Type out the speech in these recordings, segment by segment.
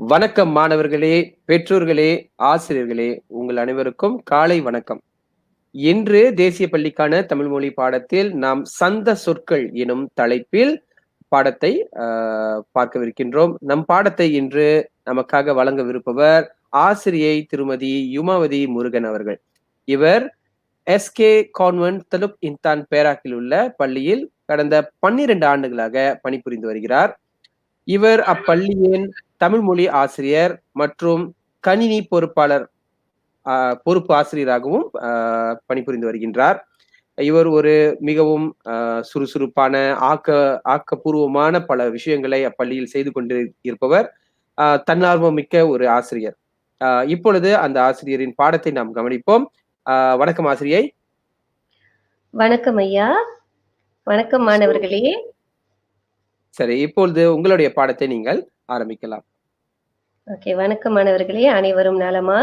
வணக்கம் மாணவர்களே பெற்றோர்களே ஆசிரியர்களே உங்கள் அனைவருக்கும் காலை வணக்கம். இன்று தேசிய பள்ளிக்கான தமிழ் மொழி பாடத்தில் நாம் சந்த சொற்கள் எனும் தலைப்பில் பாடத்தை ஆஹ், பார்க்கவிருக்கின்றோம். நம் பாடத்தை இன்று நமக்காக வழங்கவிருப்பவர் ஆசிரியை திருமதி யுமாவதி முருகன் அவர்கள். இவர் எஸ்கே கான்வென்ட் தலுப் இன்தான் பேராக்கில் உள்ள பள்ளியில் கடந்த பன்னிரண்டு ஆண்டுகளாக பணிபுரிந்து வருகிறார். இவர் அப்பள்ளியின் தமிழ் மொழி ஆசிரியர் மற்றும் கணினி பொறுப்பாளர் பொறுப்பு ஆசிரியராகவும் பணிபுரிந்து வருகின்றார். இவர் ஒரு மிகவும் சுறுசுறுப்பான ஆக்க ஆக்கப்பூர்வமான பல விஷயங்களை அப்பள்ளியில் செய்து கொண்டு இருப்பவர் தன்னார்வம் மிக்க ஒரு ஆசிரியர். இப்பொழுது அந்த ஆசிரியரின் பாடத்தை நாம் கவனிப்போம். வணக்கம் ஆசிரியை. வணக்கம் ஐயா. வணக்கம் மாணவர்களே. சரி இப்பொழுது உங்களுடைய பாடத்தை நீங்கள் ஆரம்பிக்கலாம். ஓகே வணக்கம் மாணவர்களே அனைவரும் நலமா?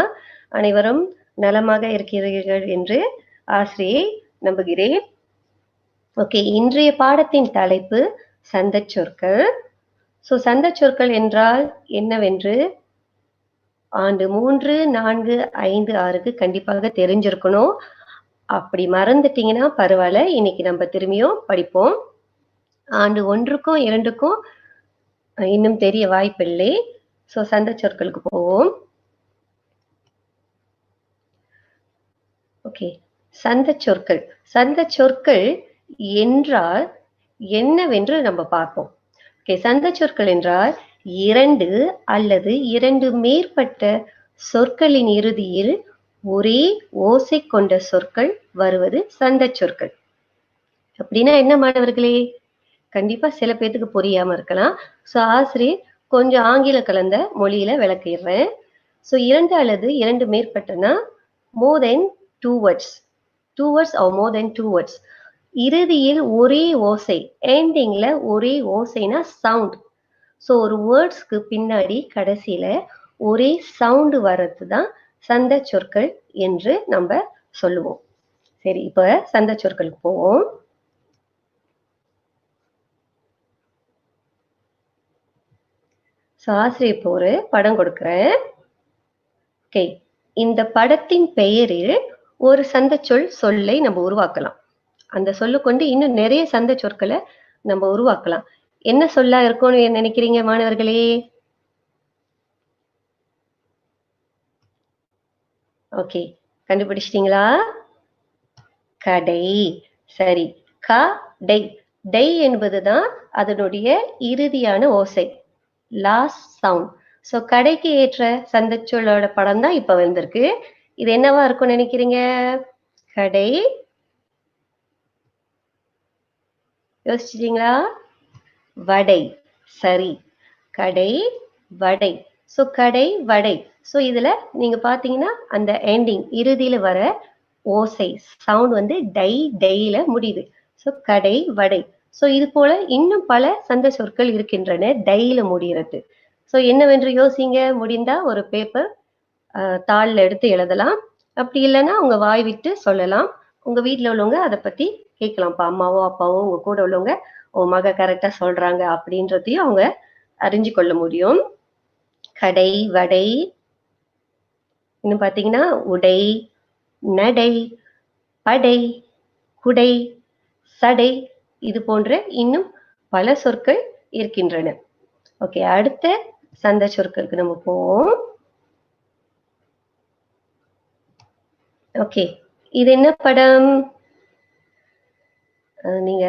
அனைவரும் நலமாக இருக்கிறீர்கள் என்று ஆசிரியை நம்புகிறேன். ஓகே இன்றைய பாடத்தின் தலைப்பு சந்த சொற்கள். ஸோ சந்த சொற்கள் என்றால் என்னவென்று? ஆண்டு மூன்று நான்கு ஐந்து ஆறுக்கு கண்டிப்பாக தெரிஞ்சிருக்கணும். அப்படி மறந்துட்டீங்கன்னா பரவாயில்ல இன்னைக்கு நம்ம திரும்பியும் படிப்போம். ஆண்டு ஒன்றுக்கும் இரண்டுக்கும் இன்னும் தெரிய வாய்ப்பில்லை. ஸோ சந்த சொற்களுக்கு போவோம். ஓகே சந்த சொற்கள். சந்த சொற்கள் என்றால் என்னவென்று நம்ம பார்ப்போம். ஓகே சந்த சொற்கள் என்றால் இரண்டு அல்லது இரண்டு மேற்பட்ட சொற்களின் இறுதியில் ஒரே ஓசை கொண்ட சொற்கள் வருவது சந்த சொற்கள். அப்படின்னா என்ன மாணவர்களே? கண்டிப்பா சில பேர்த்துக்கு புரியாம இருக்கலாம். ஸோ ஆசிரியர் கொஞ்சம் ஆங்கில கலந்த மொழியில விளக்கிடுறேன். ஸோ இரண்டு அல்லது இரண்டு மேற்பட்டனா? More than two words two words or more than two words இறுதியில் ஒரே ஓசை எண்டிங்ல ஒரே ஓசைனா சவுண்ட் ஸோ ஒரு வேர்ட்ஸ்க்கு பின்னாடி கடைசியில ஒரே சவுண்டு வர்றது தான் சந்த சொற்கள் என்று நம்ம சொல்லுவோம். சரி இப்போ சந்த சொற்களுக்கு போவோம். ஸோ ஆசிரியர் இப்போ ஒரு படம் கொடுக்குறேன். ஓகே இந்த படத்தின் பெயரில் ஒரு சந்தச்சொல் சொல்லை நம்ம உருவாக்கலாம். அந்த சொல்லு கொண்டு இன்னும் நிறைய சந்த சொற்களை நம்ம உருவாக்கலாம். என்ன சொல்லா இருக்கும்னு நினைக்கிறீங்க மாணவர்களே? ஓகே கண்டுபிடிச்சிட்டீங்களா? கடை. சரி. க டை. டை என்பதுதான் அதனுடைய இறுதியான ஓசை. லாஸ்ட் சவுண்ட் ஸோ கடைக்கு ஏற்ற சந்தச்சொல்லோட படம் தான் இப்போ வந்திருக்கு. இது என்னவா இருக்கும்னு நினைக்கிறீங்க? கடை. யோசிச்சிட்டீங்களா? வடை. சரி. கடை வடை. ஸோ கடை வடை. ஸோ இதில் நீங்கள் பார்த்தீங்கன்னா அந்த எண்டிங் இறுதியில் வர ஓசை சவுண்ட் வந்து டை டைல முடியுது. ஸோ கடை வடை. ஸோ இது போல இன்னும் பல சந்த சொற்கள் இருக்கின்றன டைல முடிகிறது. ஸோ என்னவென்று யோசிங்க? முடிந்தா ஒரு பேப்பர் தாளில் எடுத்து எழுதலாம். அப்படி இல்லைன்னா உங்க வாய் விட்டு சொல்லலாம். உங்க வீட்டில் உள்ளவங்க அதை பத்தி கேட்கலாம்ப்பா. அம்மாவோ அப்பாவோ உங்க கூட உள்ளவங்க உன் மக கரெக்டா சொல்றாங்க அப்படின்றதையும் அவங்க அறிஞ்சு கொள்ள முடியும். கடை வடை இன்னும் பாத்தீங்கன்னா உடை நடை படை குடை சடை இது போன்ற இன்னும் பல சொற்கள் இருக்கின்றன. ஓகே அடுத்த சந்த சொற்களுக்கு நம்ம போவோம். ஓகே இது என்ன படம்? நீங்க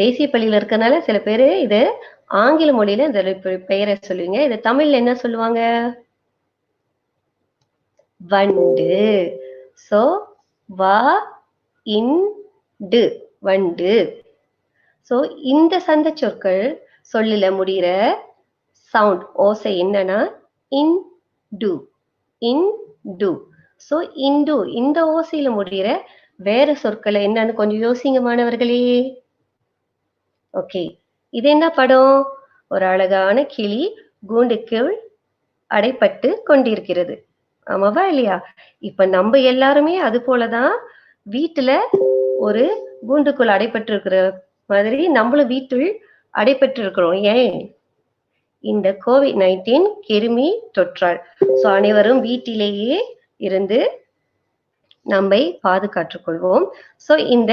தேசிய பள்ளியில இருக்கறனால சில பேரு இது ஆங்கில மொழியில இந்த பெயரை சொல்லுவீங்க. இது தமிழ்ல என்ன சொல்லுவாங்க? வண்டு. சோ வா இண்டு வண்டு. ஸோ இந்த சந்த சொற்கள் சொல்லில முடிகிற சவுண்ட் ஓசை என்னன்னா இன் டு இன் டு சோ இண்டு இந்த ஓசையில முடிகிற வேற சொற்களை என்னன்னு கொஞ்சம் யோசிங்க மாணவர்களே. ஓகே இது என்ன படம்? ஒரு அழகான கிளி கூண்டுக்குள் அடைப்பட்டு கொண்டிருக்கிறது. ஆமாவா இல்லையா? இப்ப நம்ம எல்லாருமே அது போலதான் வீட்டுல ஒரு கூண்டுக்குள் அடைப்பட்டு இருக்கிற மாதிரி நம்மளும் வீட்டில் அடைபெற்றிருக்கிறோம். இருக்கிறோம் ஏன்? இந்த கோவிட் நைன்டீன் கிருமி தொற்றால். ஸோ அனைவரும் வீட்டிலேயே இருந்து நம்மை பாதுகாற்றுக் கொள்வோம். ஸோ இந்த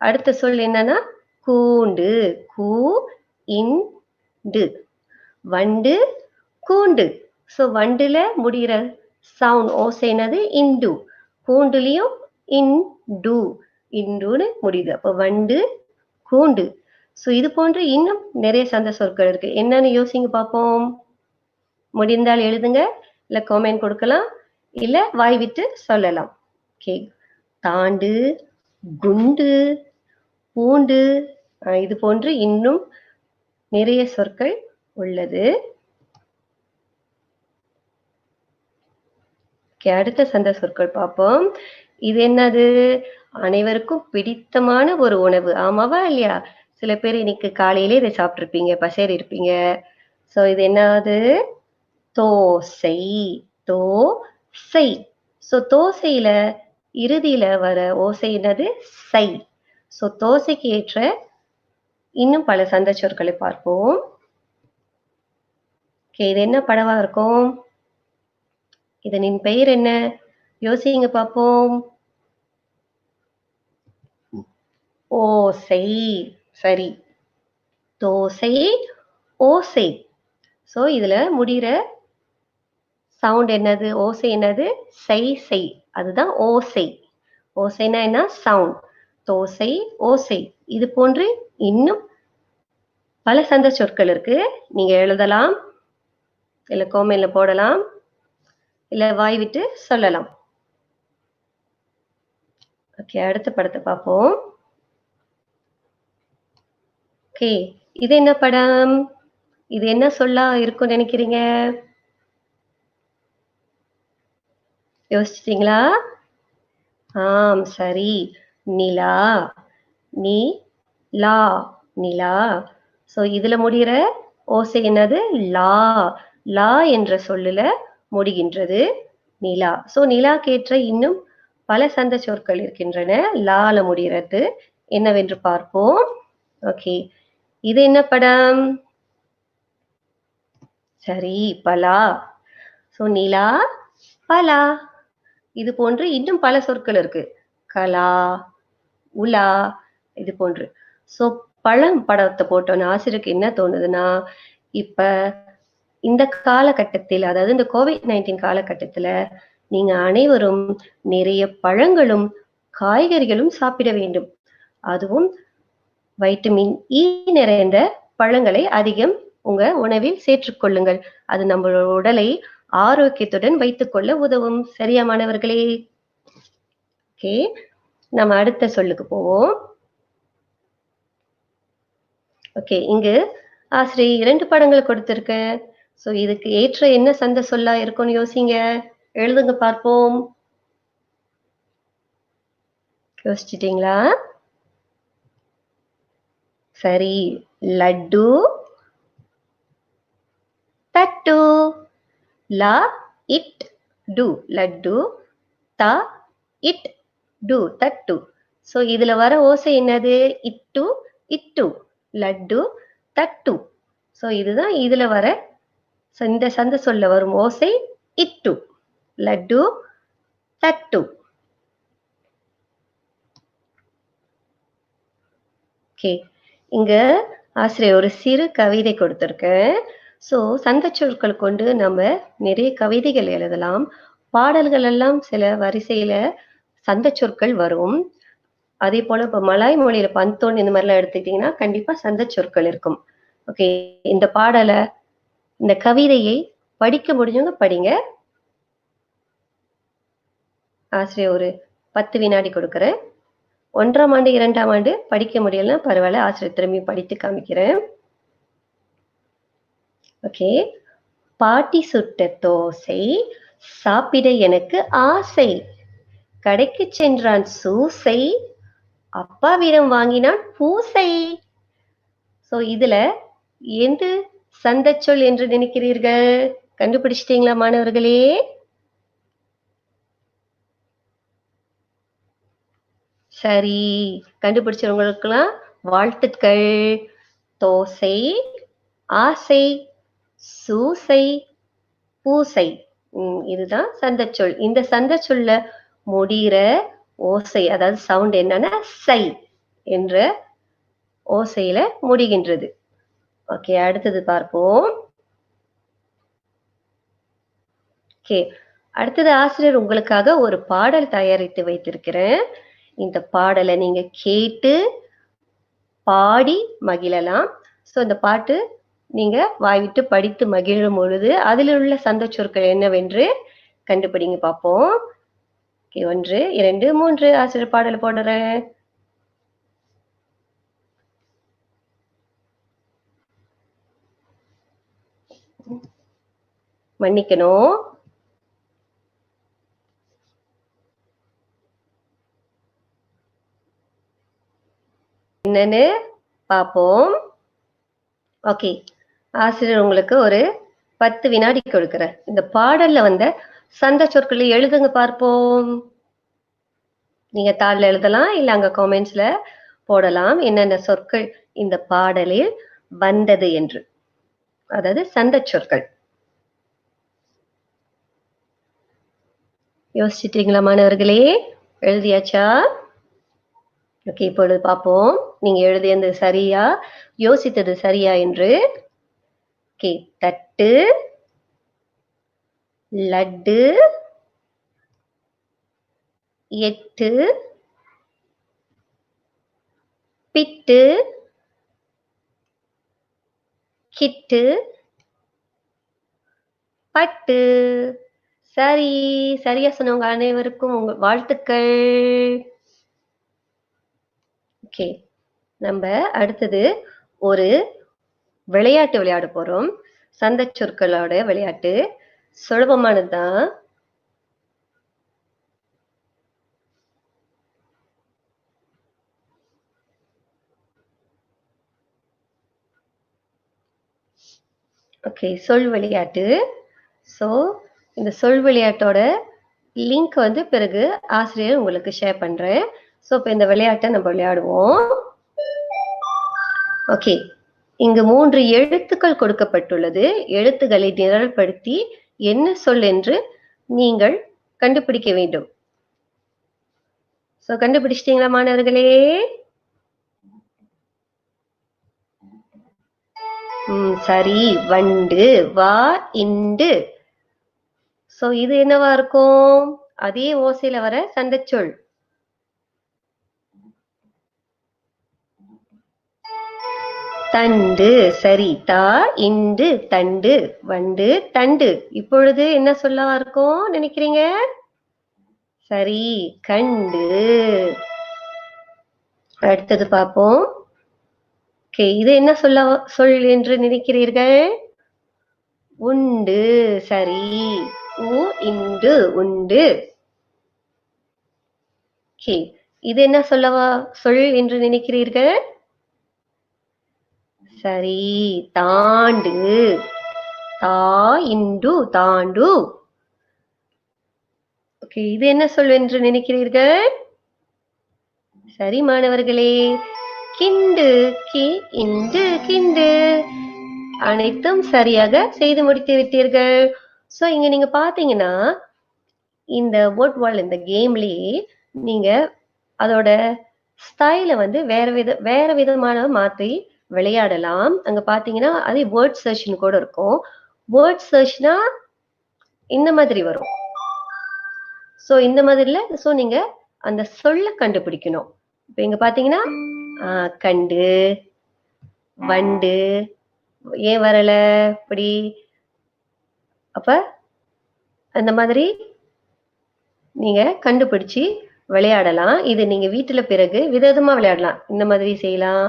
அடுத்த சொல் என்னன்னா கூண்டு கூ இண்டு. வண்டு கூண்டு. ஸோ வண்டுல முடிகிற சவுண்ட் ஓசை என்னது? இண்டு. இன் இண்டு. இண்டுன்னு முடியுது. அப்போ வண்டு கூண்டு. ஸோ இது போன்று இன்னும் நிறைய சந்த சொற்கள் இருக்கு. என்னன்னு யோசிங்க பார்ப்போம் முடிந்தால் எழுதுங்க. இல்லை காமெண்ட் கொடுக்கலாம். இல்லை வாய் விட்டு சொல்லலாம். ஓகே தாண்டு குண்டு பூண்டு இது போன்று இன்னும் நிறைய சொற்கள் உள்ளது. ஓகே அடுத்த சந்த சொற்கள் பார்ப்போம் இது என்னது? அனைவருக்கும் பிடித்தமான ஒரு உணவு. ஆமாவா இல்லையா? சில பேர் இன்னைக்கு காலையிலே இதை சாப்பிட்ருப்பீங்க பசேர் இருப்பீங்க. ஸோ இது என்னது? தோசை. தோசை. ஸோ தோசையில இறுதியில வர ஓசை என்னது? சை. ஸோ தோசைக்கு ஏற்ற இன்னும் பல சந்த சொற்களை பார்ப்போம். Okay, இது என்ன படவா இருக்கும்? இதனின் பெயர் என்ன? யோசிங்க பார்ப்போம் ஓசை. சரி. தோசை ஓசை. சோ இதுல முடிகிற சவுண்ட் என்னது? ஓசை என்னது? சை சை அதுதான் ஓசை. ஓசைனா என்ன? சவுண்ட் தோசை ஓசை. இது போன்று இன்னும் பல சந்த சொற்கள் இருக்கு. நீங்க எழுதலாம். இல்ல கோமையில போடலாம். இல்ல வாய் விட்டு சொல்லலாம். ஓகே அடுத்த படத்தை பார்ப்போம். ஓகே இது என்ன படம்? இது என்ன சொல்லா இருக்கும் நினைக்கிறீங்க? யோசிச்சிட்டீங்களா? ஆம் சரி. நிலா நீ லா நிலா. ஸோ இதுல முடிகிற ஓசை என்னது? லா. லா என்ற சொல்லுல முடிகின்றது நிலா. ஸோ நிலா கேட்ட இன்னும் பல சந்த சொற்கள் இருக்கின்றன. லால முடிகிறது. என்னவென்று பார்ப்போம். ஓகே. இது என்ன படம்? சரி பலா. சோ நிலா பலா. இது போன்று இன்னும் பல சொற்கள் இருக்கு. கலா உலா இது போன்று. சோ பழம் படத்தை போட்டோன்னு ஆசிரியருக்கு என்ன தோணுதுன்னா இப்ப இந்த காலகட்டத்தில் அதாவது இந்த கோவிட் நைன்டீன் காலகட்டத்துல நீங்க அனைவரும் நிறைய பழங்களும் காய்கறிகளும் சாப்பிட வேண்டும். அதுவும் வைட்டமின் இ e நிறைந்த பழங்களை அதிகம் உங்க உணவில் சேர்த்துக்கொள்ளுங்கள் அது நம்மளோட உடலை ஆரோக்கியத்துடன் வைத்துக்கொள்ள உதவும். சரியா மாணவர்களே? ஓகே நம்ம அடுத்த சொல்லுக்கு போவோம். ஓகே இங்கு ஆசிரியர் இரண்டு படங்கள் கொடுத்திருக்க. சோ இதுக்கு ஏற்ற என்ன சந்த சொல்லா இருக்கும்னு யோசிங்க. எழுதுங்க பார்ப்போம். யோசிச்சிட்டீங்களா? சரி லட்டு. தட்டு. லா இட் டு. லட்டு. த இட் டு. தட்டு. ஸோ இதுல வர ஓசை என்னது? இட்டு இட்டு. லட்டு தட்டு. ஸோ இதுதான் இதுல வர இந்த சந்த சொல்ல வரும் ஓசை இட்டு. லட்டு லட்டு ஓகே இங்க ஆசிரியர் ஒரு சிறு கவிதை கொடுத்துருக்கேன். ஸோ சங்க சொற்கள் கொண்டு நம்ம நிறைய கவிதைகள் எழுதலாம். பாடல்கள் எல்லாம் சில வரிசையில சந்த சொற்கள் வரும். அதே போல இப்ப மலாய் மொழியில பந்தோன் இந்த மாதிரிலாம் எடுத்துக்கிட்டீங்கன்னா கண்டிப்பா சந்த சொற்கள் இருக்கும். ஓகே இந்த பாடலை இந்த கவிதையை படிக்க முடிஞ்சவங்க படிங்க. ஆசிரியர் ஒரு பத்து வினாடி கொடுக்குறேன். ஒன்றாம் ஆண்டு இரண்டாம் ஆண்டு படிக்க முடியலன்னா பரவாயில்ல ஆசிரியர் திரும்பி படித்து காமிக்கிறேன். ஓகே. பாட்டி சுட்ட தோசை சாப்பிட எனக்கு ஆசை. கடைக்கு சென்றான் சூசை அப்பாவிடம் வாங்கினான் பூசை. சோ இதுல எந்த சந்தச்சொல் என்று நினைக்கிறீர்கள்? கண்டுபிடிச்சிட்டீங்களா மாணவர்களே? சரி கண்டுபிடிச்சவங்களுக்கெல்லாம் வாழ்த்துக்கள். தோசை ஆசை சூசை பூசை. இதுதான் சந்தச்சொல். இந்த சந்தச்சொல்ல முடிகிற ஓசை அதாவது சவுண்ட் என்னன்னா சை என்ற ஓசையில முடிகின்றது. ஓகே அடுத்தது பார்ப்போம். ஓகே அடுத்தது ஆசிரியர் உங்களுக்காக ஒரு பாடல் தயாரித்து வைத்திருக்கிறேன். இந்த பாடலை நீங்க கேட்டு பாடி மகிழலாம். ஸோ இந்த பாட்டு நீங்க வாய்விட்டு படித்து மகிழும் பொழுது அதில் உள்ள சந்த சொற்கள் என்னவென்று கண்டுபிடிங்க பார்ப்போம். ஒன்று இரண்டு மூன்று. ஆசிரியர் பாடல் போடுறேன். மன்னிக்கணும். என்னன்னு பார்ப்போம். ஓகே. ஆசிரியர் உங்களுக்கு ஒரு பத்து வினாடி கொடுக்குறேன் இந்த பாடல்ல வந்த சந்த சொற்களை எழுதுங்க பார்ப்போம். நீங்க தாள்ல எழுதலாம் இல்ல அங்க காமெண்ட்ஸ்ல போடலாம். என்னென்ன சொற்கள் இந்த பாடலில் வந்தது என்று. அதாவது சந்த சொற்கள். யோசிச்சிட்டீங்களா மாணவர்களே? எழுதியாச்சா? ஓகே இப்பொழுது பார்ப்போம். நீங்க எழுதியது சரியா? யோசித்தது சரியா என்று? ஓகே தட்டு. லட்டு. எட்டு. பிட்டு. கிட்டு. பட்டு. சரி சரியா சொன்னவங்க அனைவருக்கும் உங்க வாழ்த்துக்கள். ஓகே நம்ம அடுத்தது ஒரு விளையாட்டு விளையாட போறோம். சந்த சொற்களோட விளையாட்டு சுலபமானதுதான். ஓகே சொல் விளையாட்டு. ஸோ இந்த சொல் விளையாட்டோட லிங்க் வந்து பிறகு ஆசிரியர் உங்களுக்கு ஷேர் பண்றேன். ஸோ இப்போ இந்த விளையாட்டை நம்ம விளையாடுவோம். ஓகே இங்கு மூன்று எழுத்துக்கள் கொடுக்கப்பட்டுள்ளது. எழுத்துக்களை நிரல்படுத்தி என்ன சொல் என்று நீங்கள் கண்டுபிடிக்க வேண்டும். ஸோ கண்டுபிடிச்சிட்டீங்களா மாணவர்களே? ம் சரி. வண்டு வா இண்டு. ஸோ இது என்னவா இருக்கும்? அதே ஓசையில வர சண்டைச்சொல். தண்டு சரி தா இண்டு தண்டு வண்டு தண்டு. இப்பொழுது என்ன சொல்லவா இருக்கும் நினைக்கிறீங்க? சரி கண்டு. அடுத்தது பார்ப்போம். ஓகே இது என்ன சொல்ல சொல் என்று நினைக்கிறீர்கள்? உண்டு சரி. உ இண்டு உண்டு. ஓகே இது என்ன சொல்லவா சொல் என்று நினைக்கிறீர்கள்? சரி தாண்டு. தா இண்டு தாண்டு. ஓகே இது என்ன சொல் என்று நினைக்கிறீர்கள்? சரி மாணவர்களே. கிண்டு கி இண்டு கிண்டு. அனைத்தும் சரியாக செய்து முடித்து விட்டீர்கள். ஸோ இங்க நீங்க பாத்தீங்கன்னா இந்த வேர்ட் வால் இந்த கேம்லயே நீங்க அதோட ஸ்டைல வந்து வேற வித வேற விதமான மாற்றி விளையாடலாம். அங்க பாத்தீங்கன்னா அதே வேர்ட் சர்ச்னு கூட இருக்கும். வேர்ட் சர்ச்னா இந்த மாதிரி வரும். சோ இந்த மாதிரில சோ நீங்க அந்த சொல்ல கண்டுபிடிக்கணும். இப்ப இங்க பாத்தீங்கன்னா ஆஹ் கண்டு வண்டு ஏன் வரல இப்படி. அப்ப அந்த மாதிரி நீங்க கண்டுபிடிச்சு விளையாடலாம். இது நீங்க வீட்டுல பிறகு விதவிதமா விளையாடலாம். இந்த மாதிரி செய்யலாம்.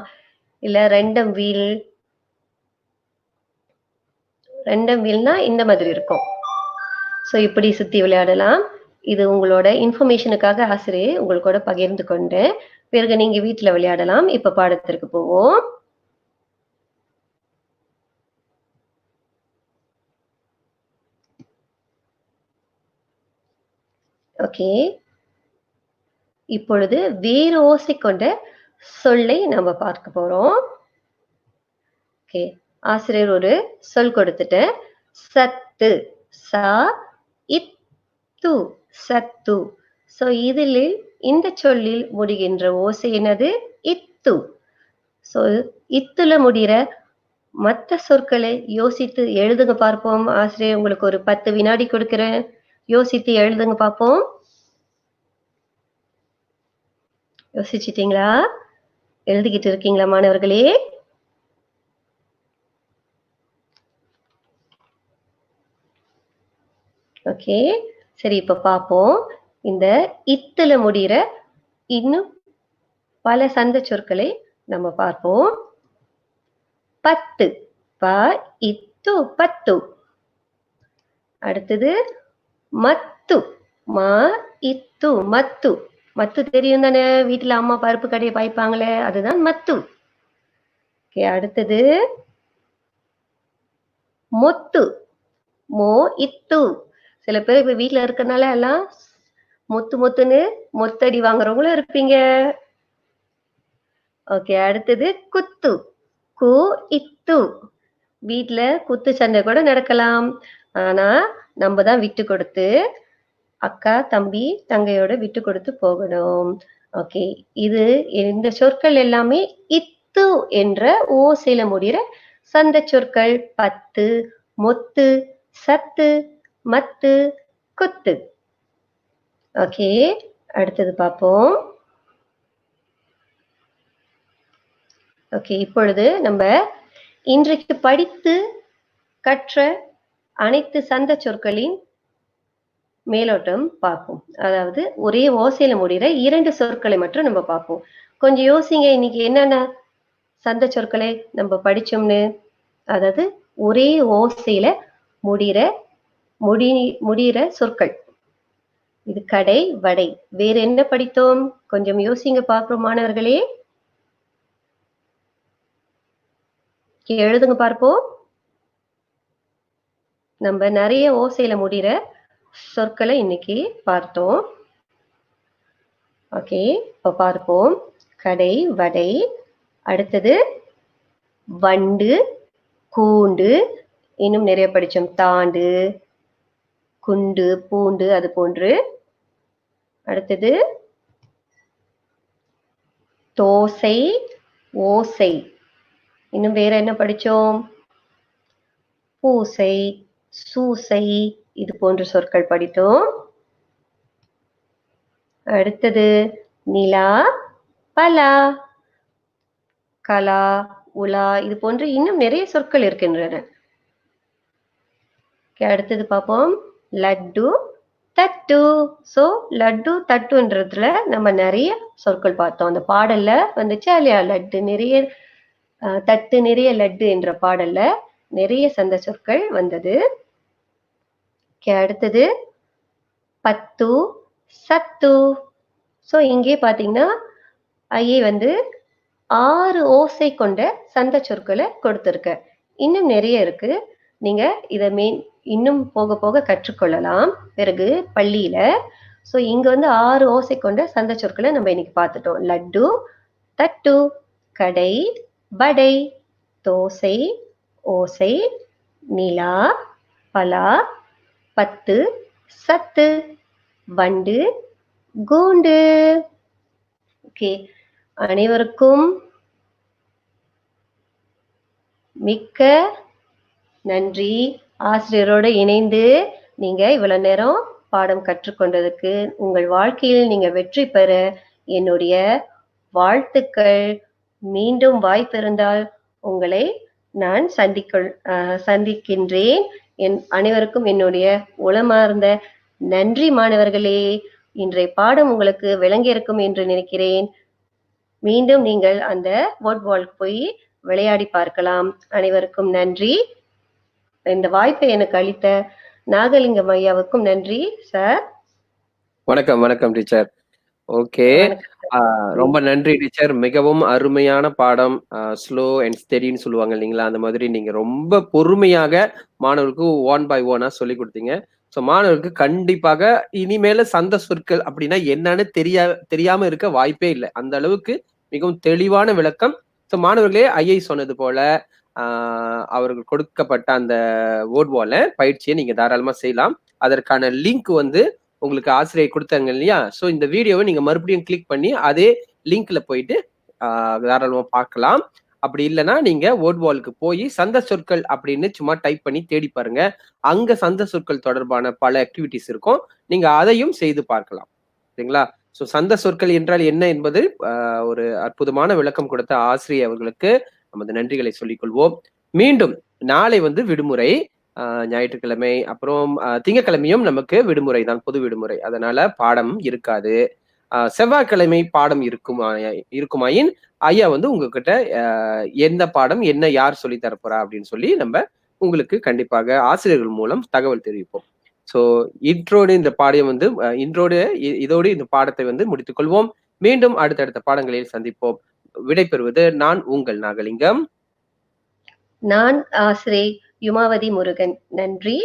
இல்ல ரெண்டம் வீல் ரெண்டம் வீல்னா இந்த மாதிரி இருக்கும். சோ இப்படி சுத்தி விளையாடலாம். இது உங்களோட இன்ஃபர்மேஷனுக்காக ஆசிரியர் உங்களோட பகிர்ந்து கொண்டு பிறகு நீங்க வீட்டுல விளையாடலாம். இப்ப பாடத்திற்கு போவோம். ஓகே இப்பொழுது வேறு ஓசை கொண்ட சொல்லை நம்ம பார்க்க போறோம். ஓகே ஆசிரியர் ஒரு சொல் கொடுத்துட்டேன் சத்து ச இத்து சத்து. சோ இதில் இந்த சொல்லில் முடிகின்ற ஓசை என்னது? இத்து. சோ இத்துல முடிகிற மற்ற சொற்களை யோசித்து எழுதுங்க பார்ப்போம். ஆசிரியர் உங்களுக்கு ஒரு பத்து வினாடி கொடுக்கிறேன். யோசித்து எழுதுங்க பார்ப்போம். யோசிச்சிட்டீங்களா? எழுதிக்கிட்டு இருக்கீங்களா மாணவர்களே? ஓகே சரி இப்ப பார்ப்போம் இந்த இத்துல முடிகிற இன்னும் பல சந்த சொற்களை நம்ம பார்ப்போம். பத்து. ப இத்து பத்து. அடுத்தது மத்து. ம இத்து மத்து. மத்து தெரியும் தானே? வீட்டுல அம்மா பருப்பு கடையை பாய்ப்பாங்களே? அதுதான் மத்து. ஓகே அடுத்தது. மொத்து. மோ இத்து. சில பேர் இப்ப வீட்டுல இருக்கனால எல்லாம் மொத்து மொத்துன்னு மொத்தடி வாங்குறவங்களும் இருப்பீங்க. ஓகே அடுத்தது குத்து. கு இத்து. வீட்டுல குத்து சண்டை கூட நடக்கலாம். ஆனா நம்ம தான் விட்டு கொடுத்து அக்கா தம்பி தங்கையோட விட்டு கொடுத்து போகணும். ஓகே. இது இந்த சொற்கள் எல்லாமே இத்து என்ற ஓசையில முடிகிற சந்த சொற்கள். பத்து மொத்து சத்து மத்து குத்து. ஓகே. அடுத்தது பார்ப்போம். ஓகே. இப்பொழுது நம்ம இன்றைக்கு படித்து கற்ற அனைத்து சந்த சொற்களின் மேலோட்டம் பார்ப்போம். அதாவது ஒரே ஓசையில முடிகிற இரண்டு சொற்களை மட்டும் நம்ம பார்ப்போம். கொஞ்சம் யோசிங்க இன்னைக்கு என்னென்ன சந்த சொற்களை நம்ம படிச்சோம்னு. அதாவது ஒரே ஓசையில முடிகிற முடி முடிகிற சொற்கள். இது கடை வடை. வேற என்ன படித்தோம்? கொஞ்சம் யோசிங்க பார்ப்போம் மாணவர்களே. எழுதுங்க பார்ப்போம். நம்ம நிறைய ஓசையில முடிகிற சொற்களை இன்னைக்கு பார்த்தோம். ஓகே இப்போ பார்ப்போம். கடை வடை. அடுத்தது வண்டு கூண்டு. இன்னும் நிறைய படித்தோம் தாண்டு குண்டு பூண்டு அது போன்று. அடுத்தது தோசை ஓசை. இன்னும் வேற என்ன படித்தோம் பூசை. சூசை இது போன்ற சொற்கள் படித்தோம். அடுத்தது நிலா பலா கலா உலா இது போன்ற இன்னும் நிறைய சொற்கள் இருக்கின்றன. அடுத்தது பார்ப்போம். லட்டு தட்டு. சோ லட்டு தட்டுன்றதுல நம்ம நிறைய சொற்கள் பார்த்தோம். அந்த பாடல்ல வந்துச்சா இல்லையா? லட்டு நிறைய தட்டு நிறைய லட்டு என்ற பாடல்ல நிறைய சந்த சொற்கள் வந்தது. அடுத்தது. பத்து சத்து. ஸோ இங்கே பார்த்தீங்கன்னா ஐயே வந்து ஆறு ஓசை கொண்ட சந்த சொற்களை கொடுத்துருக்க. இன்னும் நிறைய இருக்கு. நீங்க இதை மெயின் இன்னும் போக போக கற்றுக்கொள்ளலாம். பிறகு பள்ளியில. ஸோ இங்க வந்து ஆறு ஓசை கொண்ட சந்த சொற்களை நம்ம இன்னைக்கு பார்த்துட்டோம். லட்டு தட்டு கடை வடை தோசை ஓசை நிலா பலா பத்து சத்து வண்டு கூண்டு. ஓகே. அனைவருக்கும் மிக்க நன்றி. ஆசிரியரோடு இணைந்து நீங்க இவ்வளவு நேரம் பாடம் கற்றுக்கொண்டதுக்கு உங்கள் வாழ்க்கையில் நீங்க வெற்றி பெற என்னுடைய வாழ்த்துக்கள். மீண்டும் வாய்ப்பிருந்தால் உங்களை நான் சந்திக்கொள் சந்திக்கின்றேன். என் அனைவருக்கும் என்னுடைய உளமார்ந்த நன்றி மாணவர்களே. இன்றைய பாடம் உங்களுக்கு விளங்கியிருக்கும் என்று நினைக்கிறேன். மீண்டும் நீங்கள் அந்த வோட் வால்க்கு போய் விளையாடி பார்க்கலாம். அனைவருக்கும் நன்றி. இந்த வாய்ப்பை எனக்கு அளித்த நாகலிங்கம் ஐயாவுக்கும் நன்றி சார் வணக்கம் வணக்கம் டீச்சர் ஓகே. ரொம்ப நன்றி டீச்சர். மிகவும் அருமையான பாடம் ஸ்லோ அண்ட் ஸ்டெடின்னு சொல்லுவாங்க இல்லைங்களா? அந்த மாதிரி நீங்க ரொம்ப பொறுமையாக மாணவர்களுக்கு ஒன் பை ஒன்னா சொல்லி கொடுத்தீங்க. ஸோ மாணவர்களுக்கு கண்டிப்பாக இனிமேல சந்த சொற்கள் அப்படின்னா என்னன்னு தெரியா தெரியாம இருக்க வாய்ப்பே இல்லை. அந்த அளவுக்கு மிகவும் தெளிவான விளக்கம். ஸோ மாணவர்களே ஐயை சொன்னது போல ஆஹ் அவர்கள் கொடுக்கப்பட்ட அந்த வேர்ட் வால பயிற்சியை நீங்க தாராளமா செய்யலாம். அதற்கான லிங்க் வந்து உங்களுக்கு ஆசிரியர் கொடுத்தாங்க இல்லையா? ஸோ இந்த வீடியோவை நீங்க மறுபடியும் கிளிக் பண்ணி அதே லிங்க்ல போயிட்டு தாராளமாக தாராளமா பார்க்கலாம். அப்படி இல்லைன்னா நீங்க ஓட்வாலுக்கு போய் சந்த சொற்கள் அப்படின்னு சும்மா டைப் பண்ணி தேடி பாருங்க. அங்க சந்த சொற்கள் தொடர்பான பல ஆக்டிவிட்டிஸ் இருக்கும். நீங்க அதையும் செய்து பார்க்கலாம். சரிங்களா? ஸோ சந்த சொற்கள் என்றால் என்ன என்பது ஒரு அற்புதமான விளக்கம் கொடுத்த ஆசிரியர் அவர்களுக்கு நமது நன்றிகளை சொல்லிக்கொள்வோம் மீண்டும் நாளை வந்து விடுமுறை. ஞாயிற்றுக்கிழமை. அப்புறம் திங்கக்கிழமையும் நமக்கு விடுமுறை தான் பொது விடுமுறை. அதனால பாடம் இருக்காது. செவ்வாய்க்கிழமை பாடம் இருக்குமா இருக்குமாயின் ஐயா வந்து உங்ககிட்ட எந்த பாடம் என்ன யார் சொல்லி தரப்போறா அப்படின்னு சொல்லி நம்ம உங்களுக்கு கண்டிப்பாக ஆசிரியர்கள் மூலம் தகவல் தெரிவிப்போம். ஸோ இன்றோடு இந்த பாடம் வந்து இன்றோடு இதோடு இந்த பாடத்தை வந்து முடித்துக் கொள்வோம். மீண்டும் அடுத்தடுத்த பாடங்களில் சந்திப்போம். விடைபெறுவது நான் உங்கள் நாகலிங்கம். நான் ஆசிரியர் யுமாவதி முருகன். நன்றி.